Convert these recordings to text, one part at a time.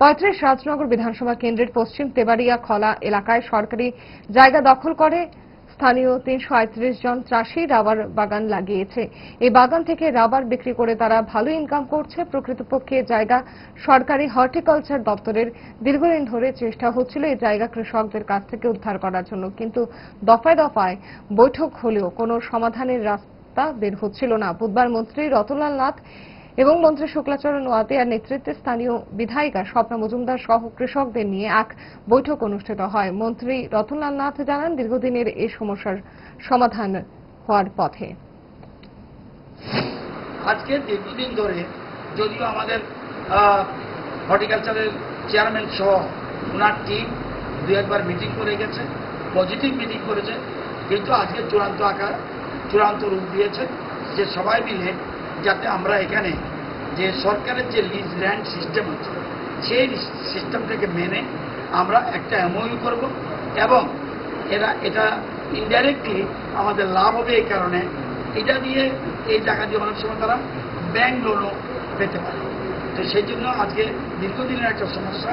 পঁয়ত্রিশ রাজনগর বিধানসভা কেন্দ্রের পশ্চিম তেবাড়িয়া খলা এলাকায় সরকারি জায়গা দখল করে স্থানীয় তিনশো আটত্রিশ জন চাষি রাবার বাগান লাগিয়েছে। এই বাগান থেকে রাবার বিক্রি করে তারা ভালো ইনকাম করছে। প্রকৃতপক্ষে জায়গা সরকারি হর্টিকালচার দপ্তরের দীর্ঘদিন ধরে চেষ্টা হচ্ছিল এই জায়গা কৃষকদের কাছ থেকে উদ্ধার করার জন্য। কিন্তু দফায় দফায় বৈঠক হলেও কোনো সমাধানের রাস্তা বের হচ্ছিল না। বুধবার মন্ত্রী রতনলাল নাথ এবং মন্ত্রী শুক্লাচরণ ওয়াতিয়ার নেতৃত্বে স্থানীয় বিধায়িকা স্বপ্না মজুমদার সহ কৃষকদের নিয়ে এক বৈঠক অনুষ্ঠিত হয়। মন্ত্রী রতনলাল নাথ জানান, দীর্ঘদিনের এই সমস্যার সমাধান হওয়ার পথে। আজকে দীর্ঘদিন ধরে যদিও আমাদের হর্টিকালচারের চেয়ারম্যান সহ ওনার টিম দু একবার মিটিং করে গেছে, পজিটিভ মিটিং করেছে, কিন্তু আজকে চূড়ান্ত আকার, চূড়ান্ত রূপ দিয়েছে। যে সবাই মিলে যাতে আমরা এখানে যে সরকারের যে লিজ ল্যান্ড সিস্টেম আছে, সেই সিস্টেমটাকে মেনে আমরা একটা এমওইউ করব এবং এরা, এটা ইনডাইরেক্টলি আমাদের লাভ হবে এই কারণে। এটা দিয়ে এই টাকা দিয়ে অনেক সময় তারা ব্যাংক লোনও পেতে পারে। তো সেই জন্য আজকে দীর্ঘদিনের একটা সমস্যা,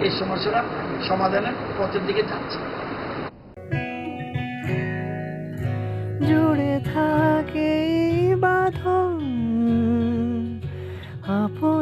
এই সমস্যাটা সমাধানের পথের দিকে যাচ্ছে।